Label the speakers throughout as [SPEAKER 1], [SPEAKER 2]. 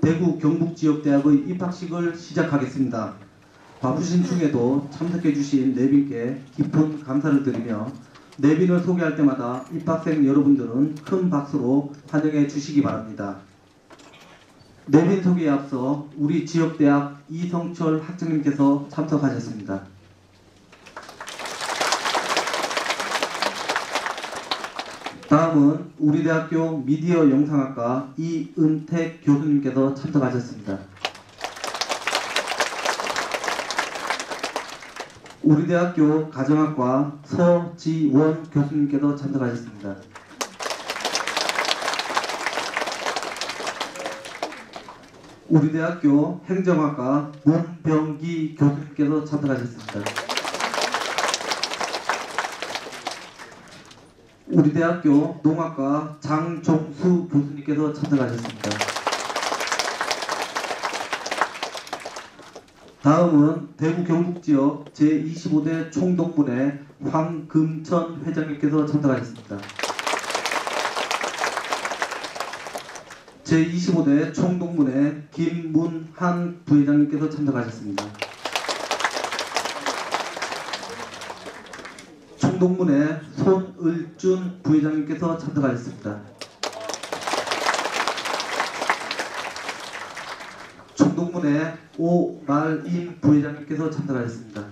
[SPEAKER 1] 대구 경북 지역 대학의 입학식을 시작하겠습니다. 바쁘신 중에도 참석해 주신 내빈께 깊은 감사를 드리며 내빈을 소개할 때마다 입학생 여러분들은 큰 박수로 환영해 주시기 바랍니다. 내빈 소개에 앞서 우리 지역대학 이성철 학장님께서 참석하셨습니다. 다음은 우리 대학교 미디어 영상학과 이은택 교수님께서 참석하셨습니다. 우리 대학교 가정학과 서지원 교수님께서 참석하셨습니다. 우리 대학교 행정학과 문병기 교수님께서 참석하셨습니다. 우리 대학교 농학과 장종수 교수님께서 참석하셨습니다. 다음은 대구 경북 지역 제25대 총동문회 황금천 회장님께서 참석하셨습니다. 제25대 총동문회 김문한 부회장님께서 참석하셨습니다. 총동문회 손을준 부회장님께서 참석하셨습니다. 총동문회 오말임 부회장님께서 참석하셨습니다.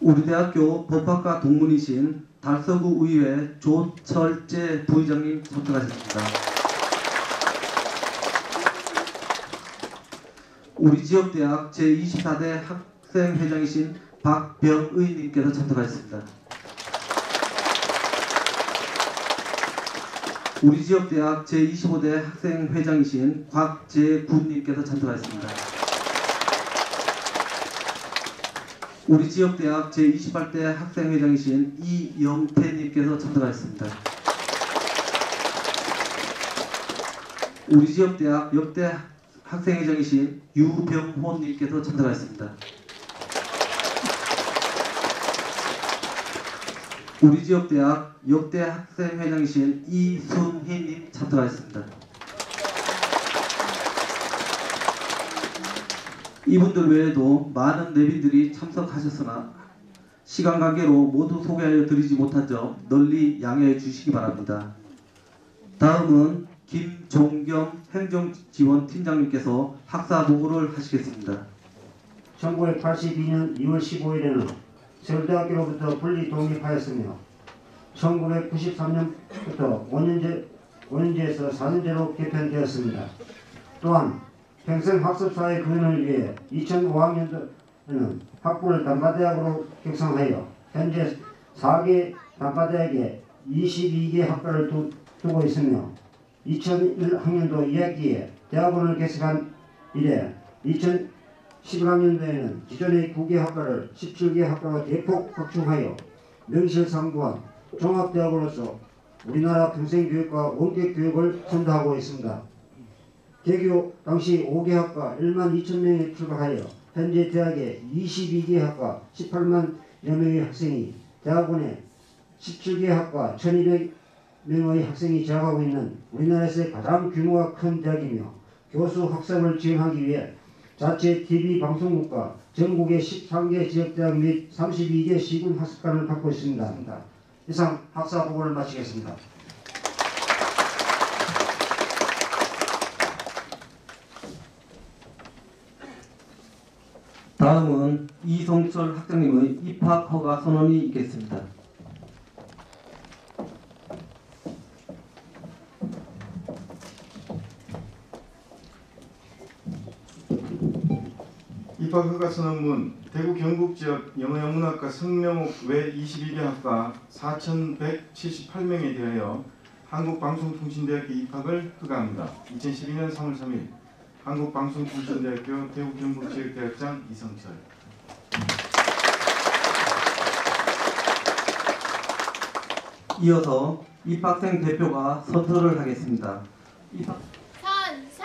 [SPEAKER 1] 우리 대학교 법학과 동문이신 달서구 의회 조철재 부회장님 참석하셨습니다. 우리 지역대학 제24대 학 생 회장이신 박병의님께서 참석하셨습니다. 우리 지역 대학 제25대 학생 회장이신 곽재군님께서 참석하셨습니다. 우리 지역 대학 제28대 학생 회장이신 이영태님께서 참석하셨습니다. 우리 지역 대학 역대 학생회장이신 유병호님께서 참석하셨습니다. 우리 지역 대학 역대 학생 회장이신 이순희님 참석하셨습니다. 이분들 외에도 많은 내빈들이 참석하셨으나 시간 관계로 모두 소개하여 드리지 못한 점 널리 양해해 주시기 바랍니다. 다음은 김종경 행정지원팀장님께서 학사 보고를 하시겠습니다.
[SPEAKER 2] 1982년 2월 15일에는 서울대학교로부터 분리 독립하였으며 1993년부터 5년제, 5년제에서 4년제로 개편되었습니다. 또한 평생 학습사의 구현을 위해 2005학년도에는 학부를 단과대학으로 격상하여 현재 4개 단과대학에 22개 학과를 두, 두고 있으며 2001학년도 2학기에 대학원을 개설한 이래 2011학년도에는 기존의 9개 학과를 17개 학과로 대폭 확충하여 명실상부한 종합대학으로서 우리나라 평생교육과 원격교육을 선도하고 있습니다. 개교 당시 5개 학과 1만 2천 명이 출발하여 현재 대학에 22개 학과 18만 여 명의 학생이 대학원에 17개 학과 1200명의 학생이 재학하고 있는 우리나라에서의 가장 규모가 큰 대학이며 교수 학생을 지원하기 위해 자체 TV 방송국과 전국의 13개 지역대학 및 32개 시군 학습관을 갖고 있습니다. 이상 학사 보고를 마치겠습니다.
[SPEAKER 1] 다음은 이성철 학장님의 입학 허가 선언이 있겠습니다.
[SPEAKER 3] 입학허가 선언문 대구 경북 지역 영어영문학과 성명옥 외 22개 학과 4,178명에 대하여 한국방송통신대학교 입학을 허가합니다. 2012년 3월 3일 한국방송통신대학교 대구 경북 지역대학장 이성철
[SPEAKER 1] 이어서 입학생 대표가 선서를 하겠습니다. 입학
[SPEAKER 4] 선서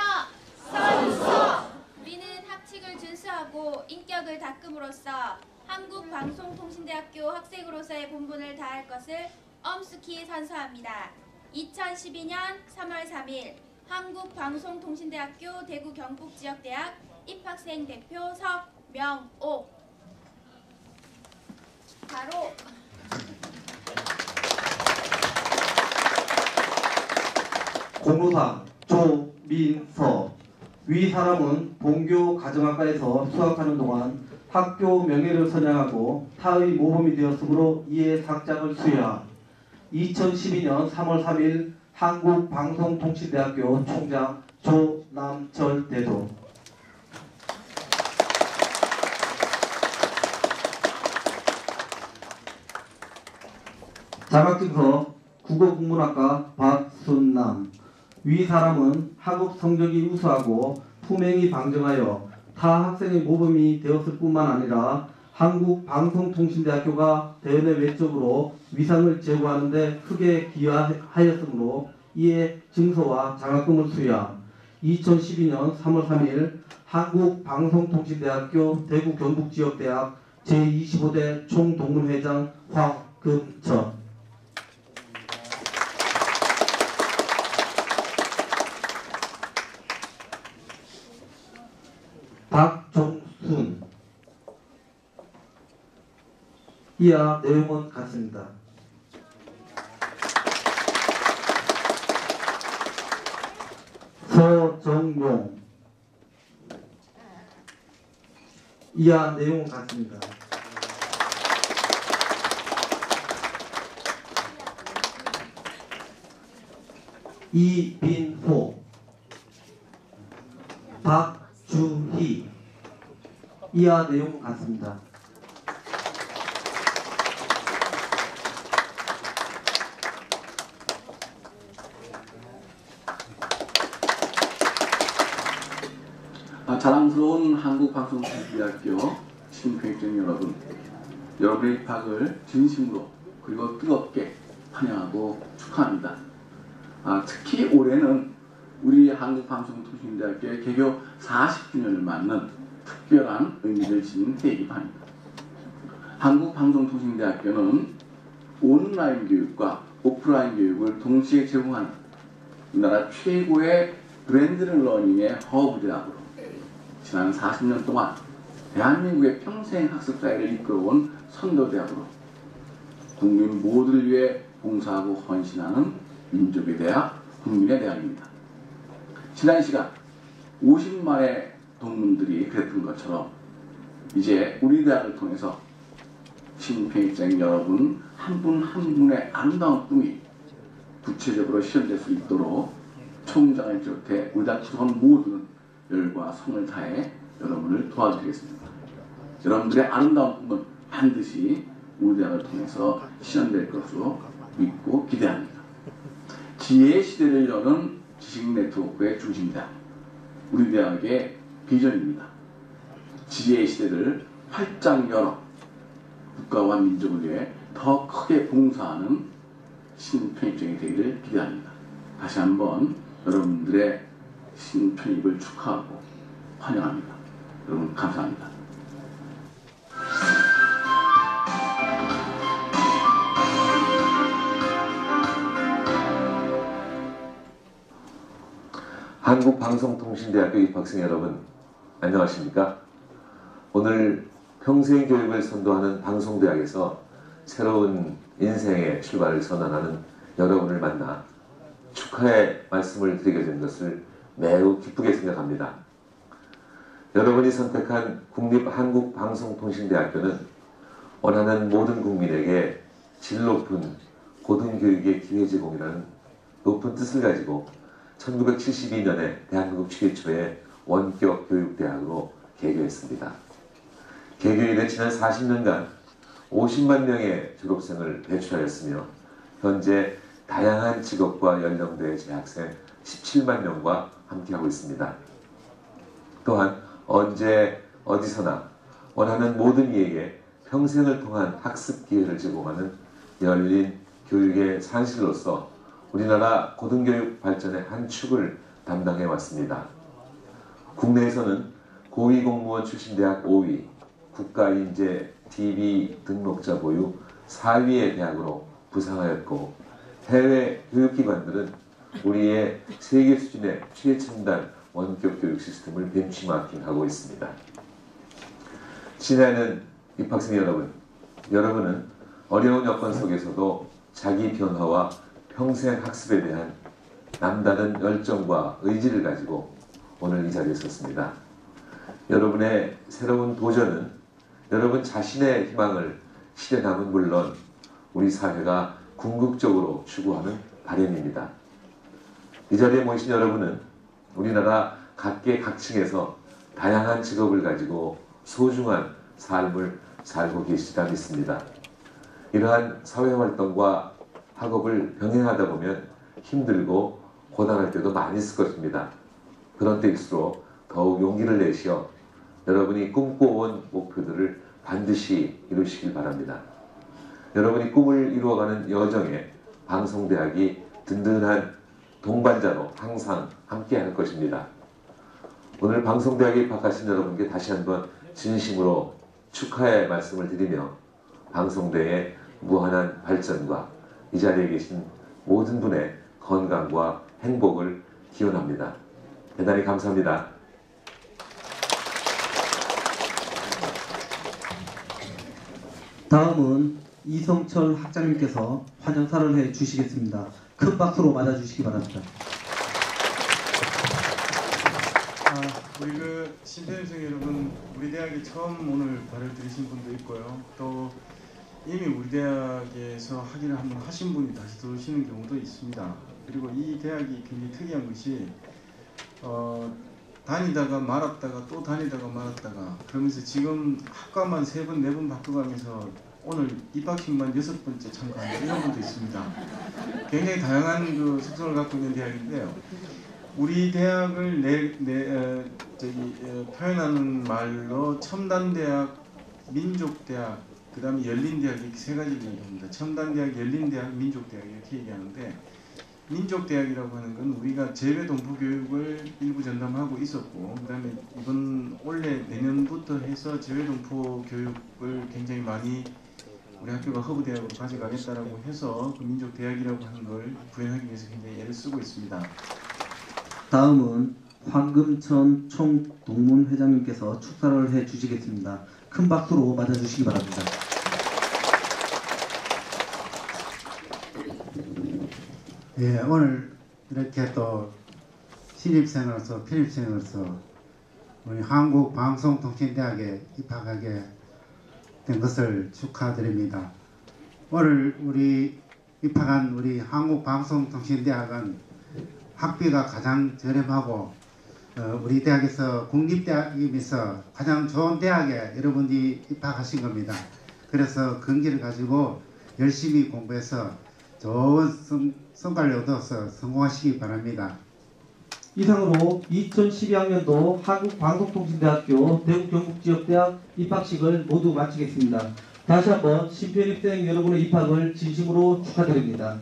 [SPEAKER 4] 선서 우리는 학칙을 준수하고 인격을 닦음으로써 한국방송통신대학교 학생으로서의 본분을 다할 것을 엄숙히 선서합니다. 2012년 3월 3일 한국방송통신대학교 대구 경북지역대학 입학생 대표 석명옥 바로
[SPEAKER 1] 공로상 조민서 위 사람은 본교 가정학과에서 수학하는 동안 학교 명예를 선양하고 타의 모범이 되었으므로 이에 상장을 수여함 2012년 3월 3일 한국방송통신대학교 총장 조남철 대도. 자격증서 국어국문학과 박순남. 위 사람은 학업 성적이 우수하고 품행이 방정하여 타 학생의 모범이 되었을 뿐만 아니라 한국방송통신대학교가 대외 외적으로 위상을 제고하는 데 크게 기여하였으므로 이에 증서와 장학금을 수여함. 2012년 3월 3일 한국방송통신대학교 대구 경북지역대학 제25대 총동문회장 황금천 박종순 이하 내용은 같습니다. 서정용 이하 내용은 같습니다. 이빈호 박주희 이하 내용 같습니다.
[SPEAKER 5] 아, 자랑스러운 한국방송대학교 신입학생 여러분, 여러분의 입학을 진심으로 그리고 뜨겁게 환영하고 축하합니다. 아, 특히 올해는 우리 한국방송통신대학교의 개교 40주년을 맞는 특별한 의미를 지닌 해이기입니다. 한국방송통신대학교는 온라인 교육과 오프라인 교육을 동시에 제공하는 우리나라 최고의 브랜드 러닝의 허브 대학으로 지난 40년 동안 대한민국의 평생 학습 사회를 이끌어온 선도대학으로 국민 모두를 위해 봉사하고 헌신하는 민족의 대학, 국민의 대학입니다. 지난 시간 50만의 동문들이 그랬던 것처럼 이제 우리 대학을 통해서 신입생 여러분 한분한 분의 아름다운 꿈이 구체적으로 실현될 수 있도록 총장을 비롯해 우리 대학 직원 모두는 열과 성을 다해 여러분을 도와드리겠습니다. 여러분들의 아름다운 꿈은 반드시 우리 대학을 통해서 실현될 것으로 믿고 기대합니다. 지혜의 시대를 여는 지식 네트워크의 중심대학 우리 대학의 비전입니다. 지혜의 시대를 활짝 열어 국가와 민족을 위해 더 크게 봉사하는 신편입장이 되기를 기대합니다. 다시 한번 여러분들의 신편입을 축하하고 환영합니다. 여러분 감사합니다.
[SPEAKER 6] 한국방송통신대학교 입학생 여러분 안녕하십니까? 오늘 평생교육을 선도하는 방송대학에서 새로운 인생의 출발을 선언하는 여러분을 만나 축하의 말씀을 드리게 된 것을 매우 기쁘게 생각합니다. 여러분이 선택한 국립한국방송통신대학교는 원하는 모든 국민에게 질 높은 고등교육의 기회 제공이라는 높은 뜻을 가지고 1972년에 대한민국 최초의 원격 교육대학으로 개교했습니다. 개교 이래 지난 40년간 50만 명의 졸업생을 배출하였으며 현재 다양한 직업과 연령대의 재학생 17만 명과 함께하고 있습니다. 또한 언제 어디서나 원하는 모든 이에게 평생을 통한 학습 기회를 제공하는 열린 교육의 산실로서 우리나라 고등교육 발전의 한 축을 담당해 왔습니다. 국내에서는 고위공무원 출신 대학 5위, 국가인재 DB 등록자 보유 4위의 대학으로 부상하였고 해외 교육기관들은 우리의 세계 수준의 최첨단 원격 교육 시스템을 벤치마킹하고 있습니다. 친애하는 입학생 여러분, 여러분은 어려운 여건 속에서도 자기 변화와 평생 학습에 대한 남다른 열정과 의지를 가지고 오늘 이 자리에 섰습니다. 여러분의 새로운 도전은 여러분 자신의 희망을 실현함은 물론 우리 사회가 궁극적으로 추구하는 바램입니다. 이 자리에 모이신 여러분은 우리나라 각계각층에서 다양한 직업을 가지고 소중한 삶을 살고 계시다 믿습니다. 이러한 사회활동과 학업을 병행하다 보면 힘들고 고단할 때도 많이 있을 것입니다. 그런 때일수록 더욱 용기를 내시어 여러분이 꿈꿔온 목표들을 반드시 이루시길 바랍니다. 여러분이 꿈을 이루어가는 여정에 방송대학이 든든한 동반자로 항상 함께 할 것입니다. 오늘 방송대학에 입학하신 여러분께 다시 한번 진심으로 축하의 말씀을 드리며 방송대의 무한한 발전과 이 자리에 계신 모든 분의 건강과 행복을 기원합니다. 대단히 감사합니다.
[SPEAKER 1] 다음은 이성철 학장님께서 환영사를 해 주시겠습니다. 큰 박수로 맞아주시기 바랍니다.
[SPEAKER 3] 아, 우리 그 신태생생 여러분, 우리 대학에 처음 오늘 발을 들으신 분도 있고요. 또 이미 우리 대학에서 학위를 한번 하신 분이 다시 들어오시는 경우도 있습니다. 그리고 이 대학이 굉장히 특이한 것이 어, 다니다가 말았다가 또 다니다가 말았다가 그러면서 지금 학과만 세 번 네 번 바꿔가면서 오늘 입학식만 여섯 번째 참가하는 이런 분도 있습니다. 굉장히 다양한 그 특성을 갖고 있는 대학인데요. 우리 대학을 내, 내 어, 저기 어, 표현하는 말로 첨단대학, 민족대학, 그 다음에 열린대학 이렇게 세 가지를 얘기합니다. 첨단대학, 열린대학, 민족대학 이렇게 얘기하는데 민족대학이라고 하는 건 우리가 재외 동포 교육을 일부 전담하고 있었고 그 다음에 이번 올해 내년부터 해서 재외 동포 교육을 굉장히 많이 우리 학교가 허브 대학으로 가져가겠다라고 해서 그 민족대학이라고 하는 걸 구현하기 위해서 굉장히 애를 쓰고 있습니다.
[SPEAKER 1] 다음은 황금천 총 동문 회장님께서 축사를 해 주시겠습니다. 큰 박수로 맞아주시기 바랍니다.
[SPEAKER 7] 예, 오늘 이렇게 또 신입생으로서 필입생으로서 우리 한국방송통신대학에 입학하게 된 것을 축하드립니다. 오늘 우리 입학한 우리 한국방송통신대학은 학비가 가장 저렴하고 어, 우리 대학에서 국립대학이면서 가장 좋은 대학에 여러분이 입학하신 겁니다. 그래서 근기를 가지고 열심히 공부해서 좋은 성, 성과를 얻어서 성공하시기 바랍니다.
[SPEAKER 1] 이상으로 2012학년도 한국방송통신대학교 대구경북지역대학 입학식을 모두 마치겠습니다. 다시 한번 신편입생 여러분의 입학을 진심으로 축하드립니다.